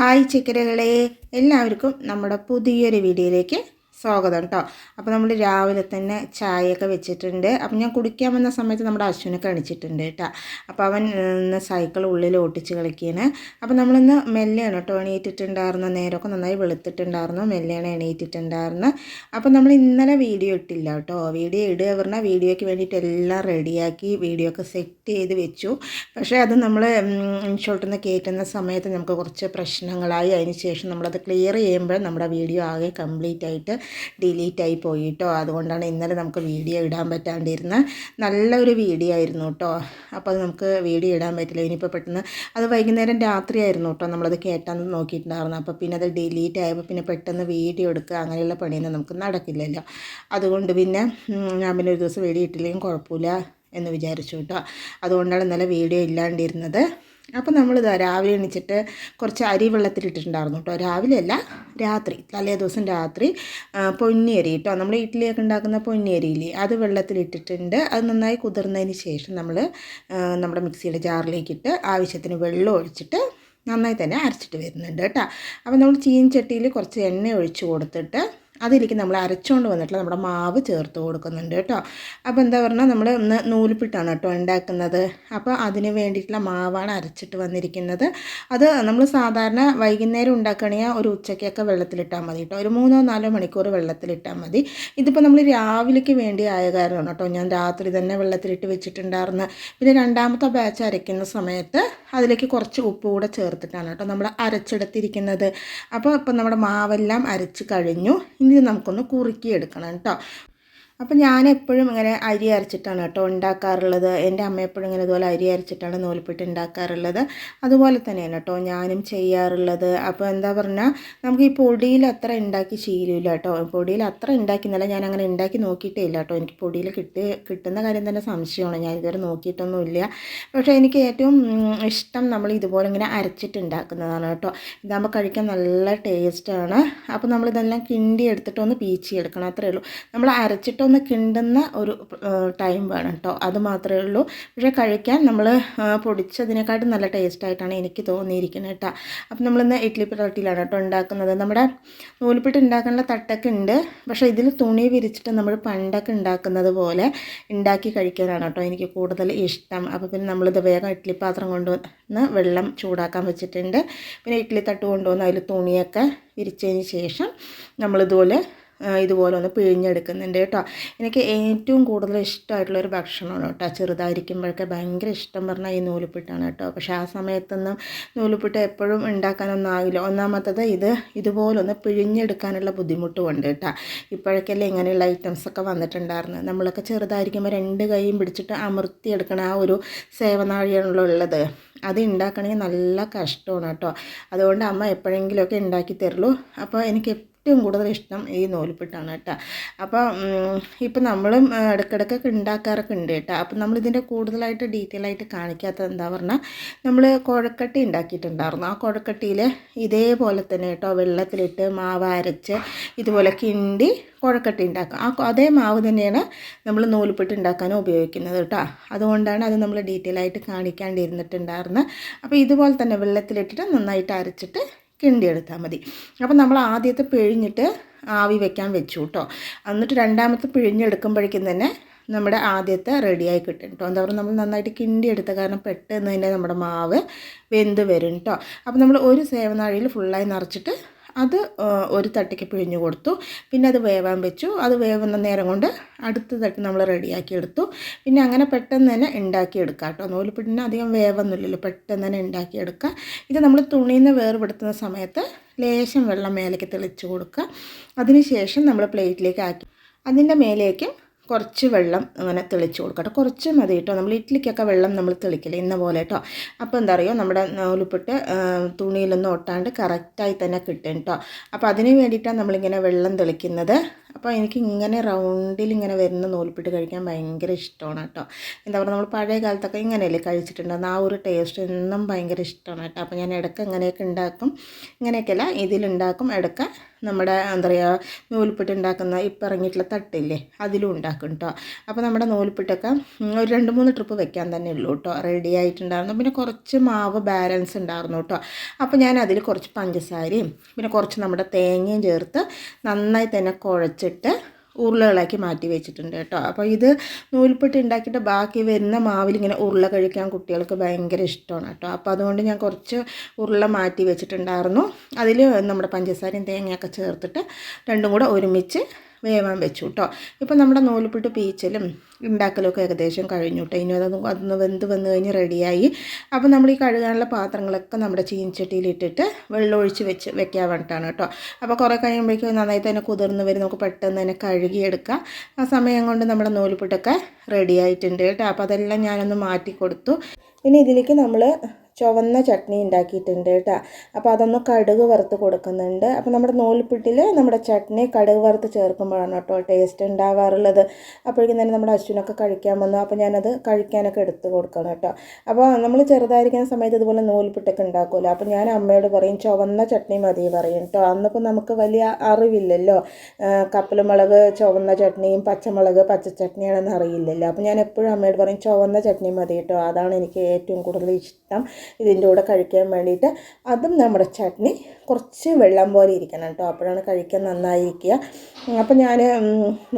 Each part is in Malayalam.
ഹായ് ചിക്കരകളെ. എല്ലാവർക്കും നമ്മുടെ പുതിയൊരു വീഡിയോയിലേക്ക് സ്വാഗതം കേട്ടോ അപ്പോൾ നമ്മൾ രാവിലെ തന്നെ ചായയൊക്കെ വെച്ചിട്ടുണ്ട്. അപ്പം ഞാൻ കുടിക്കാൻ വന്ന സമയത്ത് നമ്മുടെ അശ്വിനെ കാണിച്ചിട്ടുണ്ട് കേട്ടോ അപ്പോൾ അവൻ ഇന്ന് സൈക്കിൾ ഉള്ളിൽ ഓട്ടിച്ച് കളിക്കുകയാണ് അപ്പോൾ നമ്മളിന്ന് മെല്ലെയാണ് കേട്ടോ എണീറ്റിട്ടുണ്ടായിരുന്നു? നേരമൊക്കെ നന്നായി വെളുത്തിട്ടുണ്ടായിരുന്നു? മെല്ലെയാണ് എണീറ്റിട്ടുണ്ടായിരുന്നു? അപ്പോൾ നമ്മൾ ഇന്നലെ വീഡിയോ ഇട്ടില്ല കേട്ടോ വീഡിയോ ഇടുക പറഞ്ഞാൽ വീഡിയോയ്ക്ക് വേണ്ടിയിട്ട് എല്ലാം റെഡിയാക്കി വീഡിയോ ഒക്കെ സെറ്റ് ചെയ്ത് വെച്ചു. പക്ഷേ അത് നമ്മൾ ഇൻഷോട്ടിൽ നിന്ന് കയറ്റുന്ന സമയത്ത് നമുക്ക് കുറച്ച് പ്രശ്നങ്ങളായി. അതിന് ശേഷം നമ്മളത് ക്ലിയർ ചെയ്യുമ്പോൾ നമ്മുടെ വീഡിയോ ആകെ കംപ്ലീറ്റ് ആയിട്ട് ഡിലീറ്റ് ആയി പോയി കേട്ടോ അതുകൊണ്ടാണ് ഇന്നലെ നമുക്ക് വീഡിയോ ഇടാൻ പറ്റാണ്ടിരുന്നത് നല്ലൊരു വീഡിയോ ആയിരുന്നു കേട്ടോ അപ്പോൾ അത് നമുക്ക് വീഡിയോ ഇടാൻ പറ്റില്ല. ഇനിയിപ്പോൾ പെട്ടെന്ന് അത് വൈകുന്നേരം രാത്രിയായിരുന്നു കേട്ടോ നമ്മളത് കേട്ടാന്ന് നോക്കിയിട്ടുണ്ടായിരുന്നു. അപ്പോൾ പിന്നെ അത് ഡിലീറ്റ് ആയപ്പോൾ പിന്നെ പെട്ടെന്ന് വീഡിയോ എടുക്കുക അങ്ങനെയുള്ള പണിയൊന്നും നമുക്ക് നടക്കില്ലല്ലോ. അതുകൊണ്ട് പിന്നെ ഞാൻ പിന്നെ ഒരു ദിവസം വീഡിയോ ഇട്ടില്ലെങ്കിൽ കുഴപ്പമില്ല എന്ന് വിചാരിച്ചു കേട്ടോ അതുകൊണ്ടാണ് ഇന്നലെ വീഡിയോ ഇല്ലാണ്ടിരുന്നത്. അപ്പോൾ നമ്മളിതാ രാവിലെ എണീച്ചിട്ട് കുറച്ച് അരി വെള്ളത്തിലിട്ടിട്ടുണ്ടായിരുന്നു കേട്ടോ. രാവിലെ അല്ല രാത്രി തലേ ദിവസം രാത്രി പൊന്നിയരി കേട്ടോ. നമ്മൾ ഇഡ്ഡലിയൊക്കെ ഉണ്ടാക്കുന്ന പൊന്നിയരിയില്ലേ അത് വെള്ളത്തിലിട്ടിട്ടുണ്ട്. അത് നന്നായി കുതിർന്നതിന് ശേഷം നമ്മൾ നമ്മുടെ മിക്സിയുടെ ജാറിലേക്കിട്ട് ആവശ്യത്തിന് വെള്ളം ഒഴിച്ചിട്ട് നന്നായി തന്നെ അരച്ചിട്ട് വരുന്നുണ്ട് കേട്ടോ. അപ്പോൾ നമ്മൾ ചീൻചട്ടിയിൽ കുറച്ച് എണ്ണ ഒഴിച്ച് കൊടുത്തിട്ട് അതിലേക്ക് നമ്മൾ അരച്ചുകൊണ്ട് വന്നിട്ടുള്ള നമ്മുടെ മാവ് ചേർത്ത് കൊടുക്കുന്നുണ്ട് കേട്ടോ. അപ്പോൾ എന്താ പറഞ്ഞാൽ നമ്മൾ ഒന്ന് നൂൽപ്പിട്ടാണ് കേട്ടോ ഉണ്ടാക്കുന്നത്. അപ്പോൾ അതിന് വേണ്ടിയിട്ടുള്ള മാവാണ് അരച്ചിട്ട് വന്നിരിക്കുന്നത്. അത് നമ്മൾ സാധാരണ വൈകുന്നേരം ഉണ്ടാക്കണമെങ്കിൽ ഒരു ഉച്ചയ്ക്കൊക്കെ വെള്ളത്തിലിട്ടാൽ മതി കേട്ടോ. ഒരു മൂന്നോ നാലോ മണിക്കൂർ വെള്ളത്തിലിട്ടാൽ മതി. ഇതിപ്പോൾ നമ്മൾ രാവിലേക്ക് വേണ്ടി ആയ കാരണമാണ് കേട്ടോ ഞാൻ രാത്രി തന്നെ വെള്ളത്തിലിട്ട് വെച്ചിട്ടുണ്ടായിരുന്നു. പിന്നെ രണ്ടാമത്തെ ബാച്ച് അരയ്ക്കുന്ന സമയത്ത് അതിലേക്ക് കുറച്ച് ഉപ്പ് കൂടെ ചേർത്തിട്ടാണ് കേട്ടോ നമ്മൾ അരച്ചെടുത്തിരിക്കുന്നത്. അപ്പോൾ ഇപ്പം നമ്മുടെ മാവെല്ലാം അരച്ച് കഴിഞ്ഞു. ഇനി നമുക്കൊന്ന് കുറുക്കിയെടുക്കണം കേട്ടോ. അപ്പം ഞാൻ എപ്പോഴും ഇങ്ങനെ അരി അരച്ചിട്ടാണ് കേട്ടോ ഉണ്ടാക്കാറുള്ളത്. എന്റെ അമ്മ എപ്പോഴും ഇങ്ങനെ ഇതുപോലെ അരി അരച്ചിട്ടാണ് നൂൽപ്പിട്ട് ഉണ്ടാക്കാറുള്ളത്. അതുപോലെ തന്നെയാണ് കേട്ടോ ഞാനും ചെയ്യാറുള്ളത്. അപ്പോൾ എന്താ പറഞ്ഞാൽ നമുക്ക് ഈ പൊടിയിൽ അത്ര ഉണ്ടാക്കി ശീലമില്ല കേട്ടോ. പൊടിയിൽ അത്ര ഉണ്ടാക്കുന്നില്ല ഞാൻ അങ്ങനെ ഉണ്ടാക്കി നോക്കിയിട്ടേ ഇല്ല കേട്ടോ. എനിക്ക് പൊടിയിൽ കിട്ടി കിട്ടുന്ന കാര്യം തന്നെ സംശയമാണ്. ഞാൻ ഇതുവരെ നോക്കിയിട്ടൊന്നുമില്ല പക്ഷേ എനിക്ക് ഏറ്റവും ഇഷ്ടം നമ്മൾ ഇതുപോലെ ഇങ്ങനെ അരച്ചിട്ട് ഉണ്ടാക്കുന്നതാണ് കേട്ടോ. ഇതാകുമ്പോൾ കഴിക്കാൻ നല്ല ടേസ്റ്റാണ് അപ്പോൾ നമ്മളിതെല്ലാം കിണ്ടി എടുത്തിട്ടൊന്ന് പീച്ചി എടുക്കണം. അത്രയേ ഉള്ളൂ. നമ്മൾ അരച്ചിട്ട് ഒന്ന് കിണ്ടുന്ന ഒരു ടൈം വേണം കേട്ടോ അത് മാത്രമേ ഉള്ളൂ. പക്ഷേ കഴിക്കാൻ നമ്മൾ പൊടിച്ചതിനെക്കാട്ടും നല്ല ടേസ്റ്റായിട്ടാണ് എനിക്ക് തോന്നിയിരിക്കുന്നത് കേട്ടോ അപ്പം നമ്മളിന്ന് ഇഡ്ഡലി പൊറോട്ടിയിലാണ് കേട്ടോ ഉണ്ടാക്കുന്നത്. നമ്മുടെ നൂൽപ്പിട്ട് ഉണ്ടാക്കാനുള്ള തട്ടൊക്കെ ഉണ്ട്. പക്ഷേ ഇതിൽ തുണി വിരിച്ചിട്ട് നമ്മൾ പണ്ടൊക്കെ ഉണ്ടാക്കുന്നത് പോലെ ഉണ്ടാക്കി കഴിക്കാനാണ് കേട്ടോ എനിക്ക് കൂടുതൽ ഇഷ്ടം. അപ്പോൾ പിന്നെ നമ്മളിത് വേഗം ഇഡ്ഡലി പാത്രം കൊണ്ടുവന്ന് വെള്ളം ചൂടാക്കാൻ വെച്ചിട്ടുണ്ട്. പിന്നെ ഇഡ്ഡലി തട്ട് കൊണ്ടുവന്ന് അതിൽ തുണിയൊക്കെ വിരിച്ചതിന് ശേഷം നമ്മളിതുപോലെ ഇതുപോലെ ഒന്ന് പിഴിഞ്ഞെടുക്കുന്നുണ്ട് കേട്ടോ. എനിക്ക് ഏറ്റവും കൂടുതൽ ഇഷ്ടമായിട്ടുള്ള ഒരു ഭക്ഷണമാണ് കേട്ടോ. ചെറുതായിരിക്കുമ്പോഴൊക്കെ ഭയങ്കര ഇഷ്ടം പറഞ്ഞാൽ ഈ നൂലുപ്പിട്ടാണ് കേട്ടോ. പക്ഷേ ആ സമയത്തൊന്നും നൂലുപ്പിട്ട് എപ്പോഴും ഉണ്ടാക്കാനൊന്നും ആകില്ല ഒന്നാമത്തത് ഇത് ഇതുപോലൊന്ന് പിഴിഞ്ഞെടുക്കാനുള്ള ബുദ്ധിമുട്ടും ഉണ്ട് കേട്ടോ. ഇപ്പോഴൊക്കെയല്ലേ ഇങ്ങനെയുള്ള ഐറ്റംസൊക്കെ വന്നിട്ടുണ്ടായിരുന്നു നമ്മളൊക്കെ ചെറുതായിരിക്കുമ്പോൾ രണ്ട് കൈയും പിടിച്ചിട്ട് അമർത്തിയെടുക്കണ ആ ഒരു സേവനാഴിയാണല്ലോ ഉള്ളത്. അത് ഉണ്ടാക്കണമെങ്കിൽ നല്ല കഷ്ടമാണ് കേട്ടോ. അതുകൊണ്ട് അമ്മ എപ്പോഴെങ്കിലുമൊക്കെ ഉണ്ടാക്കി തരുള്ളൂ. അപ്പോൾ എനിക്ക് ഏറ്റവും കൂടുതൽ ഇഷ്ടം ഈ നൂൽപ്പിട്ടാണ് കേട്ടോ. അപ്പോൾ ഇപ്പം നമ്മളും ഇടയ്ക്കിടയ്ക്കൊക്കെ ഉണ്ടാക്കാറൊക്കെ ഉണ്ട് കേട്ടോ. അപ്പം നമ്മളിതിന്റെ കൂടുതലായിട്ട് ഡീറ്റെയിൽ ആയിട്ട് കാണിക്കാത്തത് എന്താ പറഞ്ഞാൽ നമ്മൾ കുഴക്കട്ടി ഉണ്ടാക്കിയിട്ടുണ്ടായിരുന്നു. ആ കുഴക്കട്ടിയിൽ ഇതേപോലെ തന്നെ കേട്ടോ വെള്ളത്തിലിട്ട് മാവ് അരച്ച് ഇതുപോലെ കിണ്ടി കുഴക്കട്ടി ഉണ്ടാക്കുക. ആ അതേ മാവ് തന്നെയാണ് നമ്മൾ നൂൽപ്പിട്ട് ഉണ്ടാക്കാനും ഉപയോഗിക്കുന്നത് കേട്ടോ. അതുകൊണ്ടാണ് അത് നമ്മൾ ഡീറ്റെയിൽ ആയിട്ട് കാണിക്കാണ്ടിരുന്നിട്ടുണ്ടായിരുന്നത് അപ്പോൾ ഇതുപോലെ തന്നെ വെള്ളത്തിലിട്ടിട്ട് നന്നായിട്ട് അരച്ചിട്ട് കിണ്ടിയെടുത്താൽ മതി. അപ്പം നമ്മൾ ആദ്യത്തെ പിഴിഞ്ഞിട്ട് ആവി വെക്കാൻ വെച്ചു കേട്ടോ എന്നിട്ട് രണ്ടാമത്തെ പിഴിഞ്ഞെടുക്കുമ്പോഴേക്കും തന്നെ നമ്മുടെ ആദ്യത്തെ റെഡിയായി കിട്ടും കേട്ടോ എന്താ പറയുക നമ്മൾ നന്നായിട്ട് കിണ്ടി എടുത്ത കാരണം പെട്ടെന്ന് തന്നെ നമ്മുടെ മാവ് വെന്ത് വരും കേട്ടോ അപ്പോൾ നമ്മൾ ഒരു സേവനാഴിയിൽ ഫുള്ളായി നിറച്ചിട്ട് അത് ഒരു തട്ടിക്ക് പിഴിഞ്ഞു കൊടുത്തു. പിന്നെ അത് വേവാൻ വെച്ചു. അത് വേവുന്ന നേരം കൊണ്ട് അടുത്ത തട്ട് നമ്മൾ റെഡിയാക്കി എടുത്തു. പിന്നെ അങ്ങനെ പെട്ടെന്ന് തന്നെ ഉണ്ടാക്കിയെടുക്കുക കേട്ടോ. നൂലുപിടിന് അധികം വേവൊന്നുമില്ലല്ലോ. പെട്ടെന്ന് തന്നെ ഉണ്ടാക്കിയെടുക്കുക ഇത് നമ്മൾ തുണിയിൽ നിന്ന് വേർപെടുത്തുന്ന സമയത്ത് ലേശം വെള്ളം മേലേക്ക് തെളിച്ച് കൊടുക്കുക. അതിനുശേഷം നമ്മൾ പ്ലേറ്റിലേക്ക് ആക്കി. അതിന്റെ മേലേക്കും കുറച്ച് വെള്ളം അങ്ങനെ തെളിച്ച് കൊടുക്കട്ടോ കുറച്ച് മതി കേട്ടോ. നമ്മൾ ഇഡ്ഡലിക്കൊക്കെ വെള്ളം നമ്മൾ തെളിക്കില്ല ഇന്ന പോലെ കേട്ടോ. അപ്പോൾ എന്താ പറയുക നമ്മുടെ നൂലുപ്പിട്ട് തുണിയിലൊന്നും ഒട്ടാണ്ട് കറക്റ്റായി തന്നെ കിട്ടും കേട്ടോ. അപ്പോൾ അതിന് വേണ്ടിയിട്ടാണ് നമ്മളിങ്ങനെ വെള്ളം തെളിക്കുന്നത്. അപ്പോൾ എനിക്ക് ഇങ്ങനെ റൗണ്ടിൽ ഇങ്ങനെ വരുന്ന നൂൽപ്പിട്ട് കഴിക്കാൻ ഭയങ്കര ഇഷ്ടമാണ് കേട്ടോ. എന്താ പറയുക നമ്മൾ പഴയ കാലത്തൊക്കെ ഇങ്ങനെയല്ലേ കഴിച്ചിട്ടുണ്ടായിരുന്നു ആ ഒരു ടേസ്റ്റ് എന്നും ഭയങ്കര ഇഷ്ടമാണ് കേട്ടോ. അപ്പോൾ ഞാൻ ഇടയ്ക്ക് ഇങ്ങനെയൊക്കെ ഉണ്ടാക്കും. ഇങ്ങനെയൊക്കെയല്ല ഇതിലുണ്ടാക്കും. ഇടയ്ക്ക് നമ്മുടെ എന്താ പറയുക നൂൽപ്പിട്ട് ഉണ്ടാക്കുന്ന ഇപ്പം ഇറങ്ങിയിട്ടുള്ള തട്ടില്ലേ അതിലും ഉണ്ടാക്കും കേട്ടോ അപ്പോൾ നമ്മുടെ നൂൽപ്പിട്ടൊക്കെ ഒരു രണ്ട് മൂന്ന് ട്രിപ്പ് വെക്കാൻ തന്നെ ഉള്ളൂ കേട്ടോ റെഡി ആയിട്ടുണ്ടായിരുന്നു. പിന്നെ കുറച്ച് മാവ് ബാലൻസ് ഉണ്ടായിരുന്നു കേട്ടോ അപ്പോൾ ഞാൻ അതിൽ കുറച്ച് പഞ്ചസാരയും പിന്നെ കുറച്ച് നമ്മുടെ തേങ്ങയും ചേർത്ത് നന്നായി തന്നെ കുഴച്ചിട്ട് ഉരുളകളാക്കി മാറ്റി വെച്ചിട്ടുണ്ട് കേട്ടോ. അപ്പോൾ ഇത് നൂൽപ്പെട്ട് ഉണ്ടാക്കിയിട്ട് ബാക്കി വരുന്ന മാവിൽ ഇങ്ങനെ ഉരുള കഴിക്കാൻ കുട്ടികൾക്ക് ഭയങ്കര ഇഷ്ടമാണ് കേട്ടോ. അപ്പോൾ അതുകൊണ്ട് ഞാൻ കുറച്ച് ഉരുള മാറ്റി വെച്ചിട്ടുണ്ടായിരുന്നു. അതിൽ നമ്മുടെ പഞ്ചസാരയും തേങ്ങയൊക്കെ ചേർത്തിട്ട് രണ്ടും കൂടെ ഒരുമിച്ച് വേവാൻ വെച്ചു കേട്ടോ ഇപ്പം നമ്മുടെ നൂലുപിട്ട് പീച്ചലും ഉണ്ടാക്കലൊക്കെ ഏകദേശം കഴിഞ്ഞു കേട്ടോ ഇനി അതൊന്ന് അതൊന്ന് വെന്ത് വന്ന് കഴിഞ്ഞ് റെഡിയായി. അപ്പോൾ നമ്മൾ ഈ കഴുകാനുള്ള പാത്രങ്ങളൊക്കെ നമ്മുടെ ചീനച്ചട്ടിയിലിട്ടിട്ട് വെള്ളമൊഴിച്ച് വെച്ച് വെക്കാൻ വേണ്ടിയിട്ടാണ് കേട്ടോ അപ്പോൾ കുറേ കഴിയുമ്പോഴേക്കും നന്നായി തന്നെ കുതിർന്ന് വരും. നമുക്ക് പെട്ടെന്ന് തന്നെ കഴുകിയെടുക്കാം. ആ സമയം കൊണ്ട് നമ്മുടെ നൂലുപിട്ടൊക്കെ റെഡി ആയിട്ടുണ്ട് കേട്ടോ അപ്പോൾ അതെല്ലാം ഞാനൊന്ന് മാറ്റി കൊടുത്തു പിന്നെ ഇതിലേക്ക് നമ്മൾ ചുവന്ന ചട്നി ഉണ്ടാക്കിയിട്ടുണ്ട് കേട്ടോ. അപ്പോൾ അതൊന്ന് കടുക് വറുത്ത് കൊടുക്കുന്നുണ്ട്. അപ്പോൾ നമ്മുടെ നൂൽപ്പിട്ടിൽ നമ്മുടെ ചട്നി കടുക് വറുത്ത് ചേർക്കുമ്പോഴാണ് കേട്ടോ ടേസ്റ്റ് ഉണ്ടാവാറുള്ളത്. അപ്പോഴേക്കും തന്നെ നമ്മുടെ അശ്വിനൊക്കെ കഴിക്കാൻ വന്നു. അപ്പോൾ ഞാനത് കഴിക്കാനൊക്കെ എടുത്ത് കൊടുക്കണം കേട്ടോ. അപ്പോൾ നമ്മൾ ചെറുതായിരിക്കുന്ന സമയത്ത് ഇതുപോലെ നൂൽപ്പിട്ടൊക്കെ ഉണ്ടാക്കുമല്ലോ. അപ്പോൾ ഞാൻ അമ്മയോട് പറയും ചുവന്ന ചട്നി മതി പറയും കേട്ടോ. അന്നിപ്പോൾ നമുക്ക് വലിയ അറിവില്ലല്ലോ. കപ്പലുമുളക് ചുവന്ന ചട്നിയും പച്ചമുളക് പച്ച ചട്നിയാണെന്ന് അറിയില്ലല്ലോ. അപ്പോൾ ഞാൻ എപ്പോഴും അമ്മയോട് പറയും ചുവന്ന ചട്നി മതി കേട്ടോ. അതാണ് എനിക്ക് ഏറ്റവും കൂടുതൽ ഇഷ്ടം. ഇതിന്റെ കൂടെ കഴിക്കാൻ വേണ്ടിയിട്ട്. അതും നമ്മുടെ ചട്നി കുറച്ച് വെള്ളം പോലെ ഇരിക്കണം കേട്ടോ. അപ്പോഴാണ് കഴിക്കാൻ നന്നായിരിക്കുക. അപ്പോൾ ഞാൻ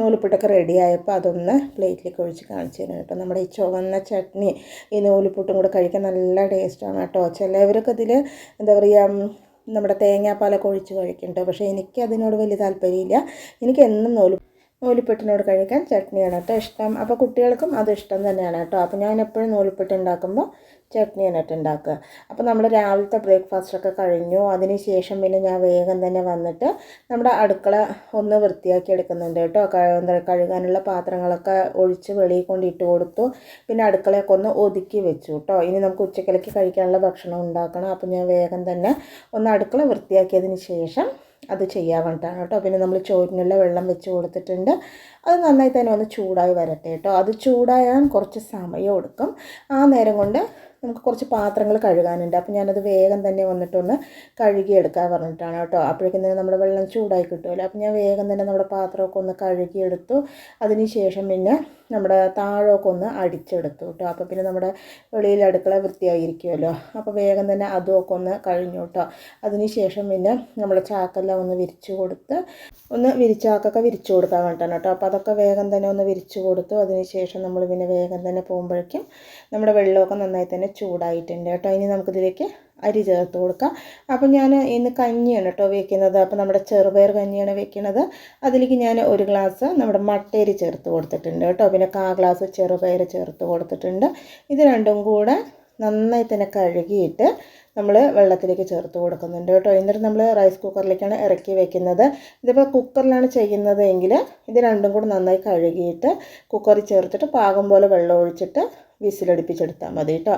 നൂലുപുട്ടൊക്കെ റെഡിയായപ്പോൾ അതൊന്ന് പ്ലേറ്റിലേക്ക് ഒഴിച്ച് കാണിച്ചു തരാം കേട്ടോ. നമ്മുടെ ഈ ചുവന്ന ചട്നി ഈ നൂലുപുട്ടും കൂടെ കഴിക്കാൻ നല്ല ടേസ്റ്റാണ് കേട്ടോ. ചിലവരൊക്കെ ഇതിൽ എന്താ പറയുക നമ്മുടെ തേങ്ങാപ്പാലൊക്കെ ഒഴിച്ച് കഴിക്കും കേട്ടോ പക്ഷേ എനിക്ക് അതിനോട് വലിയ താല്പര്യമില്ല. എനിക്ക് എന്നും നൂൽ നൂലിപ്പെട്ടിനോട് കഴിക്കാൻ ചട്നിയാണ് കേട്ടോ ഇഷ്ടം. അപ്പോൾ കുട്ടികൾക്കും അത് ഇഷ്ടം തന്നെയാണ് കേട്ടോ. അപ്പോൾ ഞാൻ എപ്പോഴും നൂലിപ്പെട്ട് ഉണ്ടാക്കുമ്പോൾ ചട്നിയാണ് കേട്ടോ ഉണ്ടാക്കുക. അപ്പോൾ നമ്മൾ രാവിലത്തെ ബ്രേക്ക്ഫാസ്റ്റൊക്കെ കഴിഞ്ഞു. അതിന് ശേഷം പിന്നെ ഞാൻ വേഗം തന്നെ വന്നിട്ട് നമ്മുടെ അടുക്കള ഒന്ന് വൃത്തിയാക്കി എടുക്കുന്നുണ്ട് കേട്ടോ. എന്താ കഴുകാനുള്ള പാത്രങ്ങളൊക്കെ ഒഴിച്ച് വെളിയിൽ കൊണ്ട് ഇട്ട് കൊടുത്തു. പിന്നെ അടുക്കളയൊക്കെ ഒന്ന് ഒതുക്കി വെച്ചു കേട്ടോ. ഇനി നമുക്ക് ഉച്ചക്കിലേക്ക് കഴിക്കാനുള്ള ഭക്ഷണം ഉണ്ടാക്കണം. അപ്പോൾ ഞാൻ വേഗം തന്നെ ഒന്ന് അടുക്കള വൃത്തിയാക്കിയതിന് ശേഷം അത് ചെയ്യാൻ വേണ്ടിയിട്ടാണ് കേട്ടോ. പിന്നെ നമ്മൾ ചോറിനുള്ള വെള്ളം വെച്ച് കൊടുത്തിട്ടുണ്ട്. അത് നന്നായി തന്നെ ഒന്ന് ചൂടായി വരട്ടെ കേട്ടോ. അത് ചൂടായാൽ കുറച്ച് സമയം എടുക്കും. ആ നേരം കൊണ്ട് നമുക്ക് കുറച്ച് പാത്രങ്ങൾ കഴുകാനുണ്ട്. അപ്പോൾ ഞാനത് വേഗം തന്നെ വന്നിട്ടൊന്ന് കഴുകിയെടുക്കാൻ പറഞ്ഞിട്ടാണ് കേട്ടോ. അപ്പോഴേക്കും തന്നെ നമ്മുടെ വെള്ളം ചൂടായി കിട്ടുമല്ലോ. അപ്പോൾ ഞാൻ വേഗം തന്നെ നമ്മുടെ പാത്രമൊക്കെ ഒന്ന് കഴുകിയെടുത്തു. അതിന് ശേഷം പിന്നെ നമ്മുടെ താഴമൊക്കെ ഒന്ന് അടിച്ചെടുത്തു കേട്ടോ. അപ്പോൾ പിന്നെ നമ്മുടെ വെളിയിൽ അടുക്കള വൃത്തിയായിരിക്കുമല്ലോ. അപ്പോൾ വേഗം തന്നെ അതുമൊക്കെ ഒന്ന് കഴിഞ്ഞു കേട്ടോ. അതിന് ശേഷം പിന്നെ നമ്മുടെ ചാക്കെല്ലാം ഒന്ന് വിരിച്ചു കൊടുത്ത് ഒന്ന് വിരിച്ചാക്കൊക്കെ വിരിച്ചു കൊടുക്കാൻ വേണ്ടിയിട്ടാണ് കേട്ടോ. അപ്പോൾ അതൊക്കെ വേഗം തന്നെ ഒന്ന് വിരിച്ചു കൊടുത്തു. അതിന് ശേഷം നമ്മൾ പിന്നെ വേഗം തന്നെ പോകുമ്പോഴേക്കും നമ്മുടെ വെള്ളമൊക്കെ നന്നായി തന്നെ ചൂടായിട്ടുണ്ട് കേട്ടോ. ഇനി നമുക്കിതിലേക്ക് അരി ചേർത്ത് കൊടുക്കാം. അപ്പോൾ ഞാൻ ഇന്ന് കഞ്ഞിയാണ് കേട്ടോ വെക്കുന്നത്. അപ്പോൾ നമ്മുടെ ചെറുപയർ കഞ്ഞിയാണ് വെക്കുന്നത്. അതിലേക്ക് ഞാൻ ഒരു ഗ്ലാസ് നമ്മുടെ മട്ടേരി ചേർത്ത് കൊടുത്തിട്ടുണ്ട് കേട്ടോ പിന്നെ കാ ഗ്ലാസ് ചെറുപയർ ചേർത്ത് കൊടുത്തിട്ടുണ്ട്. ഇത് രണ്ടും കൂടെ നന്നായി തന്നെ കഴുകിയിട്ട് നമ്മൾ വെള്ളത്തിലേക്ക് ചേർത്ത് കൊടുക്കുന്നുണ്ട് കേട്ടോ എന്നിട്ട് നമ്മൾ റൈസ് കുക്കറിലേക്കാണ് ഇറക്കി വെക്കുന്നത്. ഇതിപ്പോൾ കുക്കറിലാണ് ചെയ്യുന്നത് എങ്കിൽ ഇത് രണ്ടും കൂടെ നന്നായി കഴുകിയിട്ട് കുക്കറിൽ ചേർത്തിട്ട് പാകം പോലെ വെള്ളം ഒഴിച്ചിട്ട് വിസിലടിപ്പിച്ചെടുത്താൽ മതി കേട്ടോ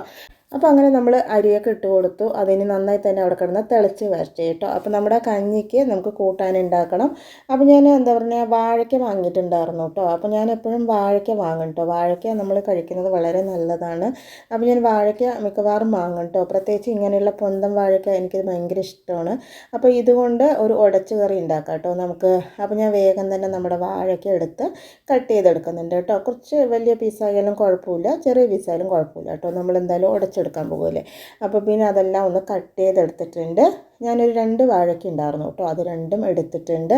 അപ്പോൾ അങ്ങനെ നമ്മൾ അരിയൊക്കെ ഇട്ട് കൊടുത്തു. അതിന് നന്നായി തന്നെ അവിടെ കിടന്ന് തിളച്ച് വരട്ടെ കേട്ടോ. അപ്പോൾ നമ്മുടെ കഞ്ഞിക്ക് നമുക്ക് കൂട്ടാനുണ്ടാക്കണം അപ്പോൾ ഞാൻ എന്താ പറയുക വാഴയ്ക്ക വാങ്ങിയിട്ടുണ്ടായിരുന്നു കേട്ടോ. അപ്പോൾ ഞാൻ എപ്പോഴും വാഴയ്ക്ക വാങ്ങും കേട്ടോ. വാഴയ്ക്ക നമ്മൾ കഴിക്കുന്നത് വളരെ നല്ലതാണ്. അപ്പോൾ ഞാൻ വാഴയ്ക്ക മിക്കവാറും വാങ്ങും കേട്ടോ. പ്രത്യേകിച്ച് ഇങ്ങനെയുള്ള പൊന്തം വാഴയ്ക്ക എനിക്കത് ഭയങ്കര ഇഷ്ടമാണ്. അപ്പോൾ ഇതുകൊണ്ട് ഒരു ഉടച്ചു കറി ഉണ്ടാക്കാം കേട്ടോ നമുക്ക്. അപ്പോൾ ഞാൻ വേഗം തന്നെ നമ്മുടെ വാഴയ്ക്ക എടുത്ത് കട്ട് ചെയ്തെടുക്കുന്നുണ്ട് കേട്ടോ. കുറച്ച് വലിയ പീസായാലും കുഴപ്പമില്ല ചെറിയ പീസായാലും കുഴപ്പമില്ല കേട്ടോ. നമ്മൾ എന്തായാലും ഉടച്ച് അരച്ചെടുക്കാൻ പോകുമല്ലേ അപ്പോൾ പിന്നെ അതെല്ലാം ഒന്ന് കട്ട് ചെയ്തെടുത്തിട്ടുണ്ട്. ഞാനൊരു രണ്ട് വാഴയ്ക്ക് ഉണ്ടായിരുന്നു കേട്ടോ. അത് രണ്ടും എടുത്തിട്ടുണ്ട്.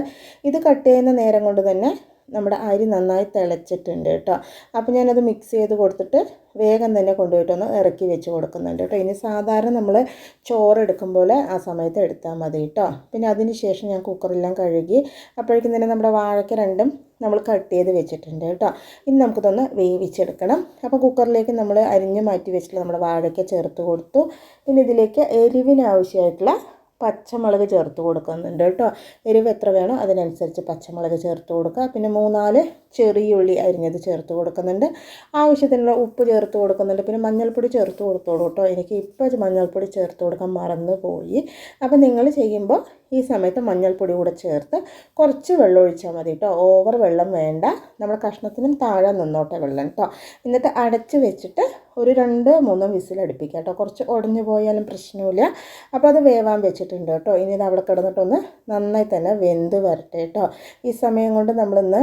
ഇത് കട്ട് ചെയ്യുന്ന നേരം കൊണ്ട് തന്നെ നമ്മുടെ അരി നന്നായി തിളച്ചിട്ടുണ്ട് കേട്ടോ. അപ്പോൾ ഞാനത് മിക്സ് ചെയ്ത് കൊടുത്തിട്ട് വേഗം തന്നെ കൊണ്ടുപോയിട്ടൊന്ന് ഇറക്കി വെച്ച് കൊടുക്കുന്നുണ്ട് കേട്ടോ. ഇനി സാധാരണ നമ്മൾ ചോറ് എടുക്കും പോലെ ആ സമയത്ത് എടുത്താൽ മതി കേട്ടോ. പിന്നെ അതിന് ശേഷം ഞാൻ കുക്കറെല്ലാം കഴുകി അപ്പോഴേക്കും തന്നെ നമ്മുടെ വാഴയ്ക്ക രണ്ടും നമ്മൾ കട്ട് ചെയ്ത് വെച്ചിട്ടുണ്ട് കേട്ടോ. ഇനി നമുക്കിതൊന്ന് വേവിച്ചെടുക്കണം. അപ്പോൾ കുക്കറിലേക്ക് നമ്മൾ അരിഞ്ഞ് മാറ്റി വെച്ചിട്ട് നമ്മുടെ വാഴയ്ക്ക ചേർത്ത് കൊടുത്തു. പിന്നെ ഇതിലേക്ക് എരിവിന് ആവശ്യമായിട്ടുള്ള പച്ചമുളക് ചേർത്ത് കൊടുക്കുന്നുണ്ട് കേട്ടോ. എരിവ് എത്ര വേണോ അതിനനുസരിച്ച് പച്ചമുളക് ചേർത്ത് കൊടുക്കുക. പിന്നെ മൂന്നാൽ ചെറിയ ഉള്ളി അരിഞ്ഞത് ചേർത്ത് കൊടുക്കുന്നുണ്ട്. ആവശ്യത്തിനുള്ള ഉപ്പ് ചേർത്ത് കൊടുക്കുന്നുണ്ട്. പിന്നെ മഞ്ഞൾപ്പൊടി ചേർത്ത് കൊടുത്തോളൂ കേട്ടോ. എനിക്ക് ഇപ്പോൾ മഞ്ഞൾപ്പൊടി ചേർത്ത് കൊടുക്കാൻ മറന്നു പോയി. അപ്പോൾ നിങ്ങൾ ചെയ്യുമ്പോൾ ഈ സമയത്ത് മഞ്ഞൾപ്പൊടി കൂടെ ചേർത്ത് കുറച്ച് വെള്ളം ഒഴിച്ചാൽ മതി കേട്ടോ. ഓവർ വെള്ളം വേണ്ട. നമ്മുടെ കഷ്ണത്തിനും താഴെ നിന്നോട്ടെ വെള്ളം കേട്ടോ. എന്നിട്ട് അടച്ച് വെച്ചിട്ട് ഒരു രണ്ട് മൂന്ന് വിസിലടുപ്പിക്കുക കേട്ടോ. കുറച്ച് ഉടഞ്ഞു പോയാലും പ്രശ്നമില്ല. അപ്പോൾ അത് വേവാൻ വെച്ചിട്ടുണ്ട് കേട്ടോ. ഇനി ഇത് അവിടെ കിടന്നിട്ടൊന്ന് നന്നായി തന്നെ വെന്ത് വരട്ടെ കേട്ടോ. ഈ സമയം കൊണ്ട് നമ്മളിന്ന്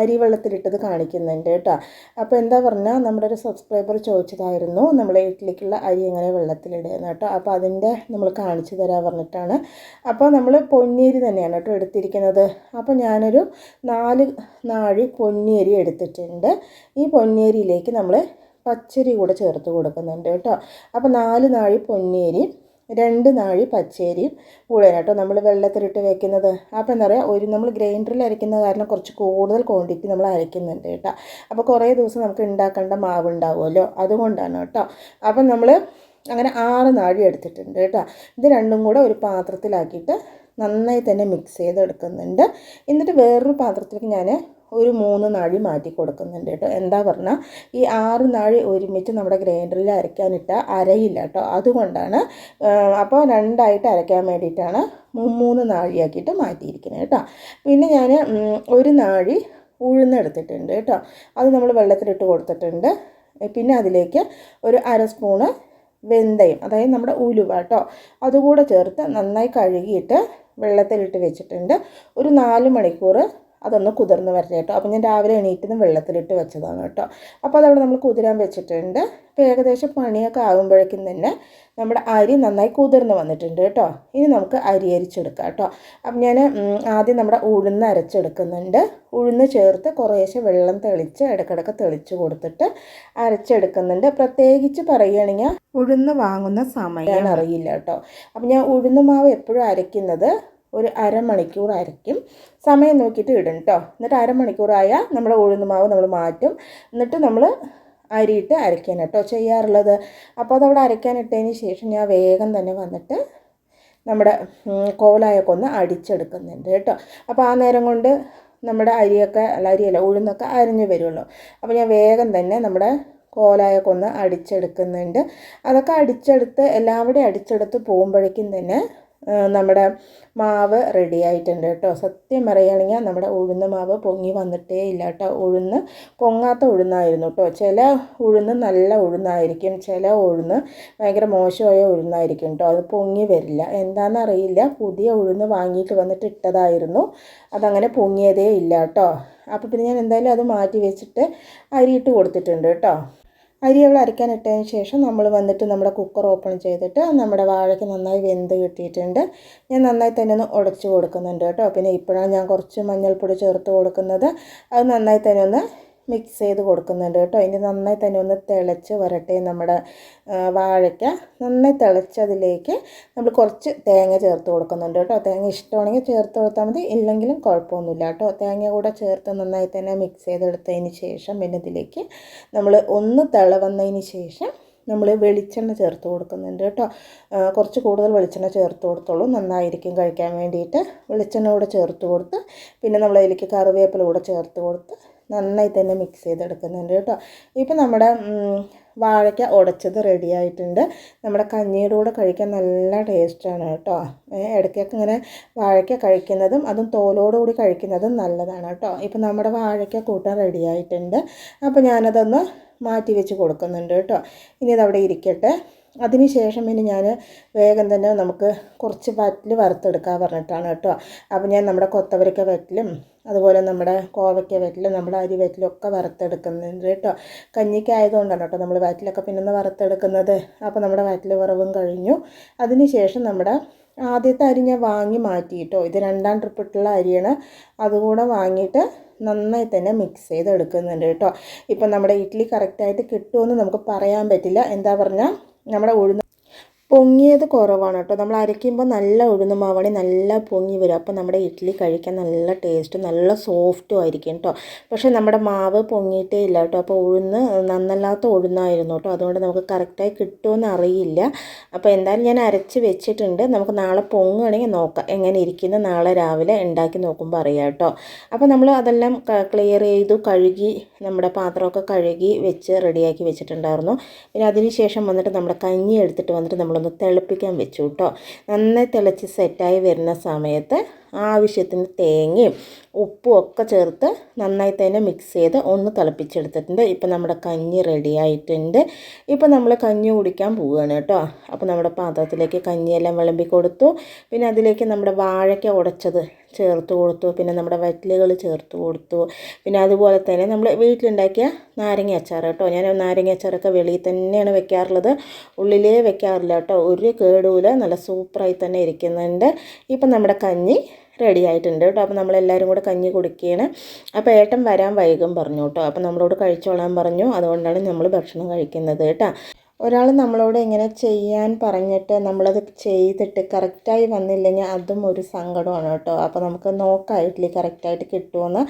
അരി വെള്ളത്തിലിട്ടത് കാണിക്കുന്നുണ്ട് കേട്ടോ. അപ്പോൾ എന്താ പറഞ്ഞാൽ നമ്മുടെ ഒരു സബ്സ്ക്രൈബർ ചോദിച്ചതായിരുന്നു നമ്മളെ വീട്ടിലേക്കുള്ള അരി എങ്ങനെ വെള്ളത്തിലിടുന്നത് കേട്ടോ. അപ്പോൾ അതിന്റെ നമ്മൾ കാണിച്ചു തരാൻ പറഞ്ഞിട്ടാണ്. അപ്പോൾ നമ്മൾ പൊന്നിയരി തന്നെയാണ് കേട്ടോ എടുത്തിരിക്കുന്നത്. അപ്പോൾ ഞാനൊരു നാല് നാഴി പൊന്നിയരി എടുത്തിട്ടുണ്ട്. ഈ പൊന്നിയരിയിലേക്ക് നമ്മൾ പച്ചരി കൂടെ ചേർത്ത് കൊടുക്കുന്നുണ്ട് കേട്ടോ. അപ്പോൾ നാല് നാഴി പൊന്നേരിയും രണ്ട് നാഴി പച്ചരിയും കൂടെയാണ് കേട്ടോ നമ്മൾ വെള്ളത്തിലിട്ട് വെക്കുന്നത്. അപ്പോൾ എന്താ പറയുക ഒരു നമ്മൾ ഗ്രൈൻഡറിൽ അരയ്ക്കുന്ന കാരണം കുറച്ച് കൂടുതൽ ക്വാണ്ടിറ്റി നമ്മൾ അരയ്ക്കുന്നുണ്ട് കേട്ടോ. അപ്പോൾ കുറേ ദിവസം നമുക്ക് ഉണ്ടാക്കേണ്ട മാവ് ഉണ്ടാവുമല്ലോ അതുകൊണ്ടാണ് കേട്ടോ. അപ്പം നമ്മൾ അങ്ങനെ ആറ് നാഴി എടുത്തിട്ടുണ്ട് കേട്ടോ. ഇത് രണ്ടും കൂടെ ഒരു പാത്രത്തിലാക്കിയിട്ട് നന്നായി തന്നെ മിക്സ് ചെയ്തെടുക്കുന്നുണ്ട്. എന്നിട്ട് വേറൊരു പാത്രത്തിലേക്ക് ഞാൻ ഒരു മൂന്ന് നാഴി മാറ്റി കൊടുക്കുന്നുണ്ട് കേട്ടോ. എന്താ പറഞ്ഞാൽ ഈ ആറ് നാഴി ഒരുമിച്ച് നമ്മുടെ ഗ്രൈൻഡറിൽ അരയ്ക്കാനിട്ട അരയില്ല കേട്ടോ. അതുകൊണ്ടാണ് അപ്പോൾ രണ്ടായിട്ട് അരയ്ക്കാൻ വേണ്ടിയിട്ടാണ് മൂന്ന് നാഴിയാക്കിയിട്ട് മാറ്റിയിരിക്കുന്നത് കേട്ടോ. പിന്നെ ഞാൻ ഒരു നാഴി ഉഴുന്നെടുത്തിട്ടുണ്ട് കേട്ടോ. അത് നമ്മൾ വെള്ളത്തിലിട്ട് കൊടുത്തിട്ടുണ്ട്. പിന്നെ അതിലേക്ക് ഒരു അര സ്പൂണ് വെന്തയം അതായത് നമ്മുടെ ഉലുവ കേട്ടോ. അതുകൂടെ ചേർത്ത് നന്നായി കഴുകിയിട്ട് വെള്ളത്തിലിട്ട് വെച്ചിട്ടുണ്ട്. ഒരു നാല് മണിക്കൂർ അതൊന്ന് കുതിർന്ന് വരട്ടെ കേട്ടോ. അപ്പോൾ ഞാൻ രാവിലെ എണീറ്റുന്ന വെള്ളത്തിലിട്ട് വെച്ചതാണ് കേട്ടോ. അപ്പോൾ അതവിടെ നമ്മൾ കുതിരാൻ വെച്ചിട്ടുണ്ട്. അപ്പോൾ ഏകദേശം പണിയൊക്കെ ആകുമ്പോഴേക്കും തന്നെ നമ്മുടെ അരി നന്നായി കുതിർന്ന് വന്നിട്ടുണ്ട് കേട്ടോ. ഇനി നമുക്ക് അരി അരിച്ചെടുക്കാം കേട്ടോ. അപ്പം ഞാൻ ആദ്യം നമ്മുടെ ഉഴുന്ന് അരച്ചെടുക്കുന്നുണ്ട്. ഉഴുന്ന് ചേർത്ത് കുറേശ്ശെ വെള്ളം തെളിച്ച് ഇടയ്ക്കിടയ്ക്ക് തെളിച്ച് കൊടുത്തിട്ട് അരച്ചെടുക്കുന്നുണ്ട്. പ്രത്യേകിച്ച് പറയുകയാണെങ്കിൽ ഉഴുന്ന് വാങ്ങുന്ന സമയം അറിയില്ല കേട്ടോ. അപ്പം ഞാൻ ഉഴുന്ന് മാവ് എപ്പോഴും അരയ്ക്കുന്നത് ഒരു അരമണിക്കൂർ അരയ്ക്കും സമയം നോക്കിയിട്ട് ഇടും കേട്ടോ എന്നിട്ട് അരമണിക്കൂറായാൽ നമ്മുടെ ഉഴുന്ന് മാവ് നമ്മൾ മാറ്റും. എന്നിട്ട് നമ്മൾ അരിയിട്ട് അരയ്ക്കാൻ കേട്ടോ ചെയ്യാറുള്ളത്. അപ്പോൾ അതവിടെ അരയ്ക്കാനിട്ടതിന് ശേഷം ഞാൻ വേഗം തന്നെ വന്നിട്ട് നമ്മുടെ കോലായൊക്കെ ഒന്ന് അടിച്ചെടുക്കുന്നുണ്ട് കേട്ടോ അപ്പോൾ ആ നേരം കൊണ്ട് നമ്മുടെ അരിയൊക്കെ അല്ല അരിയല്ല ഉഴുന്നൊക്കെ അരിഞ്ഞ് വരുമല്ലോ അപ്പോൾ ഞാൻ വേഗം തന്നെ നമ്മുടെ കോലായൊക്കെ ഒന്ന് അടിച്ചെടുക്കുന്നുണ്ട്. അതൊക്കെ അടിച്ചെടുത്ത് എല്ലാവിടെയും അടിച്ചെടുത്ത് പോകുമ്പോഴേക്കും തന്നെ നമ്മുടെ മാവ് റെഡി ആയിട്ടുണ്ട് കേട്ടോ. സത്യം പറയുകയാണെങ്കിൽ നമ്മുടെ ഉഴുന്ന് മാവ് പൊങ്ങി വന്നിട്ടേ ഇല്ല കേട്ടോ. ഉഴുന്ന് പൊങ്ങാത്ത ഉഴുന്നായിരുന്നു കേട്ടോ. ചില ഉഴുന്ന് നല്ല ഉഴുന്നായിരിക്കും ചില ഉഴുന്ന് ഭയങ്കര മോശമായ ഉഴുന്നായിരിക്കും കേട്ടോ. അത് പൊങ്ങി വരില്ല. എന്താണെന്നറിയില്ല പുതിയ ഉഴുന്ന് വാങ്ങിയിട്ട് വന്നിട്ട് ഇട്ടതായിരുന്നു. അതങ്ങനെ പൊങ്ങിയതേ ഇല്ല കേട്ടോ. അപ്പോൾ പിന്നെ ഞാൻ എന്തായാലും അത് മാറ്റി വെച്ചിട്ട് അരിയിട്ട് കൊടുത്തിട്ടുണ്ട് കേട്ടോ. അരികൾ അരയ്ക്കാൻ ഇട്ടതിന് ശേഷം നമ്മൾ വന്നിട്ട് നമ്മുടെ കുക്കർ ഓപ്പൺ ചെയ്തിട്ട് നമ്മുടെ വാഴയ്ക്ക് നന്നായി വെന്ത് കിട്ടിയിട്ടുണ്ട്. ഞാൻ നന്നായി തന്നെ ഒന്ന് ഉടച്ച് കൊടുക്കുന്നുണ്ട് കേട്ടോ. പിന്നെ ഇപ്പോഴാണ് ഞാൻ കുറച്ച് മഞ്ഞൾപ്പൊടി ചേർത്ത് കൊടുക്കുന്നത്. അത് നന്നായി തന്നെ ഒന്ന് മിക്സ് ചെയ്ത് കൊടുക്കുന്നുണ്ട് കേട്ടോ. ഇനി നന്നായി തന്നെ ഒന്ന് തിളച്ച് വരട്ടെ നമ്മുടെ വാഴയ്ക്ക. നന്നായി തിളച്ചതിലേക്ക് നമ്മൾ കുറച്ച് തേങ്ങ ചേർത്ത് കൊടുക്കുന്നുണ്ട് കേട്ടോ. തേങ്ങ ഇഷ്ടമാണെങ്കിൽ ചേർത്ത് കൊടുത്താൽ മതി. ഇല്ലെങ്കിലും കുഴപ്പമൊന്നുമില്ല കേട്ടോ. തേങ്ങ കൂടെ ചേർത്ത് നന്നായി തന്നെ മിക്സ് ചെയ്തെടുത്തതിന് ശേഷം പിന്നെ ഇതിലേക്ക് നമ്മൾ ഒന്ന് തിളവന്നതിന് ശേഷം നമ്മൾ വെളിച്ചെണ്ണ ചേർത്ത് കൊടുക്കുന്നുണ്ട് കേട്ടോ. കുറച്ച് കൂടുതൽ വെളിച്ചെണ്ണ ചേർത്ത് കൊടുത്തോളൂ. നന്നായിരിക്കും കഴിക്കാൻ വേണ്ടിയിട്ട്. വെളിച്ചെണ്ണ കൂടെ ചേർത്ത് കൊടുത്ത് പിന്നെ നമ്മൾ അതിലേക്ക് കറിവേപ്പില കൂടെ ചേർത്ത് കൊടുത്ത് നന്നായി തന്നെ മിക്സ് ചെയ്തെടുക്കുന്നുണ്ട് കേട്ടോ. ഇപ്പം നമ്മുടെ വാഴയ്ക്ക ഉടച്ചത് റെഡി ആയിട്ടുണ്ട്. നമ്മുടെ കഞ്ഞിയുടെ കൂടെ കഴിക്കാൻ നല്ല ടേസ്റ്റാണ് കേട്ടോ. ഇടയ്ക്കൊക്കെ ഇങ്ങനെ വാഴയ്ക്ക കഴിക്കുന്നതും അതും തോലോടുകൂടി കഴിക്കുന്നതും നല്ലതാണ് കേട്ടോ. ഇപ്പം നമ്മുടെ വാഴയ്ക്ക കൂട്ടാൻ റെഡി ആയിട്ടുണ്ട്. അപ്പോൾ ഞാനതൊന്ന് മാറ്റി വെച്ച് കൊടുക്കുന്നുണ്ട് കേട്ടോ. ഇനി അതവിടെ ഇരിക്കട്ടെ. അതിന് ശേഷം പിന്നെ ഞാൻ വേഗം തന്നെ നമുക്ക് കുറച്ച് വറ്റൽ വറുത്തെടുക്കാൻ പറഞ്ഞിട്ടാണ് കേട്ടോ. അപ്പോൾ ഞാൻ നമ്മുടെ കൊത്തവരക്ക വറ്റലും അതുപോലെ നമ്മുടെ കോവയ്ക്ക വറ്റലും നമ്മുടെ അരി വറ്റലും ഒക്കെ വറുത്തെടുക്കുന്നുണ്ട് കേട്ടോ. കഞ്ഞിക്കായതുകൊണ്ടാണ് കേട്ടോ നമ്മൾ വറ്റലൊക്കെ പിന്നെ വറുത്തെടുക്കുന്നത്. അപ്പോൾ നമ്മുടെ വറ്റൽ വറവും കഴിഞ്ഞു. അതിനുശേഷം നമ്മുടെ ആദ്യത്തെ അരി ഞാൻ വാങ്ങി മാറ്റി കേട്ടോ. ഇത് രണ്ടാം ട്രിപ്പിട്ടുള്ള അരിയാണ്. അതുകൂടെ വാങ്ങിയിട്ട് നന്നായി തന്നെ മിക്സ് ചെയ്ത് എടുക്കുന്നുണ്ട് കേട്ടോ. ഇപ്പം നമ്മുടെ ഇഡ്ഡലി കറക്റ്റായിട്ട് കിട്ടുമെന്ന് നമുക്ക് പറയാൻ പറ്റില്ല. എന്താ പറഞ്ഞാൽ നമ്മുടെ ഉഴുന്ന് പൊങ്ങിയത് കുറവാണ് കേട്ടോ. നമ്മൾ അരയ്ക്കുമ്പോൾ നല്ല ഉഴുന്ന് മാവണി നല്ല പൊങ്ങി വരും. അപ്പോൾ നമ്മുടെ ഇഡ്ഡലി കഴിക്കാൻ നല്ല ടേസ്റ്റും നല്ല സോഫ്റ്റും ആയിരിക്കും കേട്ടോ. പക്ഷേ നമ്മുടെ മാവ് പൊങ്ങിയിട്ടേ ഇല്ല കേട്ടോ. അപ്പോൾ ഉഴുന്ന് നന്നല്ലാത്ത ഉഴുന്നായിരുന്നു കേട്ടോ. അതുകൊണ്ട് നമുക്ക് കറക്റ്റായി കിട്ടുമെന്ന് അറിയില്ല. അപ്പോൾ എന്തായാലും ഞാൻ അരച്ച് വെച്ചിട്ടുണ്ട്. നമുക്ക് നാളെ പൊങ്ങുകയാണെങ്കിൽ നോക്കാം. എങ്ങനെ ഇരിക്കുന്നു നാളെ രാവിലെ ഉണ്ടാക്കി നോക്കുമ്പോൾ അറിയാം കേട്ടോ. അപ്പോൾ നമ്മൾ അതെല്ലാം ക്ലിയർ ചെയ്തു കഴുകി നമ്മുടെ പാത്രമൊക്കെ കഴുകി വെച്ച് റെഡിയാക്കി വെച്ചിട്ടുണ്ടായിരുന്നു. പിന്നെ അതിന് ശേഷം വന്നിട്ട് നമ്മുടെ കഞ്ഞി എടുത്തിട്ട് വന്നിട്ട് നമ്മളൊന്ന് തിളപ്പിക്കാൻ വെച്ചു കേട്ടോ നന്നായി തിളച്ച് സെറ്റായി വരുന്ന സമയത്ത് ആവശ്യത്തിന് തേങ്ങയും ഉപ്പും ഒക്കെ ചേർത്ത് നന്നായി തന്നെ മിക്സ് ചെയ്ത് ഒന്ന് തിളപ്പിച്ചെടുത്തിട്ടുണ്ട്. ഇപ്പം നമ്മുടെ കഞ്ഞി റെഡി ആയിട്ടുണ്ട്. ഇപ്പം നമ്മൾ കഞ്ഞി കുടിക്കാൻ പോവുകയാണ് കേട്ടോ. അപ്പോൾ നമ്മുടെ പാത്രത്തിലേക്ക് കഞ്ഞിയെല്ലാം വിളമ്പി കൊടുത്തു. പിന്നെ അതിലേക്ക് നമ്മുടെ വാഴയ്ക്ക ഉടച്ചത് ചേർത്ത് കൊടുത്തു. പിന്നെ നമ്മുടെ വറ്റലുകൾ ചേർത്ത് കൊടുത്തു. പിന്നെ അതുപോലെ തന്നെ നമ്മൾ വീട്ടിലുണ്ടാക്കിയ നാരങ്ങ അച്ചാർ കേട്ടോ. ഞാൻ നാരങ്ങ അച്ചാറൊക്കെ വെളിയിൽ തന്നെയാണ് വെക്കാറുള്ളത്. ഉള്ളിലേ വെക്കാറില്ല കേട്ടോ. ഒരു കേടുമില്ല നല്ല സൂപ്പറായി തന്നെ ഇരിക്കുന്നുണ്ട്. ഇപ്പം നമ്മുടെ കഞ്ഞി റെഡി ആയിട്ടുണ്ട് കേട്ടോ. അപ്പോൾ നമ്മളെല്ലാവരും കൂടെ കഞ്ഞി കുടിക്കുകയാണ്. അപ്പോൾ ഏട്ടൻ വരാൻ വൈകും പറഞ്ഞു കേട്ടോ അപ്പോൾ നമ്മളോട് കഴിച്ചോളാൻ പറഞ്ഞു. അതുകൊണ്ടാണ് നമ്മൾ ഭക്ഷണം കഴിക്കുന്നത് കേട്ടോ. ഒരാൾ നമ്മളോട് ഇങ്ങനെ ചെയ്യാൻ പറഞ്ഞിട്ട് നമ്മളത് ചെയ്തിട്ട് കറക്റ്റായി വന്നില്ലെങ്കിൽ അതും ഒരു സങ്കടമാണ് കേട്ടോ. അപ്പോൾ നമുക്ക് നോക്കാം ഇഡ്ഡലി കറക്റ്റായിട്ട് കിട്ടുമെന്ന്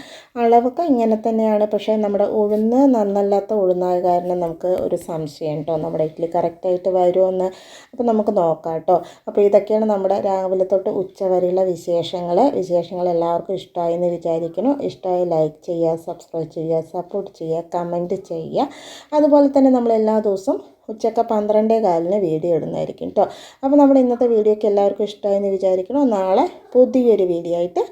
അളവൊക്കെ ഇങ്ങനെ തന്നെയാണ്. പക്ഷേ നമ്മുടെ ഉഴുന്ന് നന്നല്ലാത്ത ഉഴുന്നായ കാരണം നമുക്ക് ഒരു സംശയം കേട്ടോ. നമ്മുടെ ഇഡ്ഡലി കറക്റ്റായിട്ട് വരുമെന്ന് അപ്പോൾ നമുക്ക് നോക്കാം കേട്ടോ. അപ്പോൾ ഇതൊക്കെയാണ് നമ്മുടെ രാവിലെ തൊട്ട് ഉച്ച വരെയുള്ള വിശേഷങ്ങൾ വിശേഷങ്ങൾ എല്ലാവർക്കും ഇഷ്ടമായി എന്ന് വിചാരിക്കുന്നു. ഇഷ്ടമായി ലൈക്ക് ചെയ്യുക സബ്സ്ക്രൈബ് ചെയ്യുക സപ്പോർട്ട് ചെയ്യുക കമന്റ് ചെയ്യുക. അതുപോലെ തന്നെ നമ്മൾ എല്ലാ ദിവസവും ഉച്ചക്ക പന്ത്രണ്ടേ കാലിന് വീഡിയോ ഇടുന്നതായിരിക്കും കേട്ടോ അപ്പോൾ നമ്മുടെ ഇന്നത്തെ വീഡിയോയ്ക്ക് എല്ലാവർക്കും ഇഷ്ടമായെന്ന് വിചാരിക്കണം നാളെ പുതിയൊരു വീഡിയോ ആയിട്ട്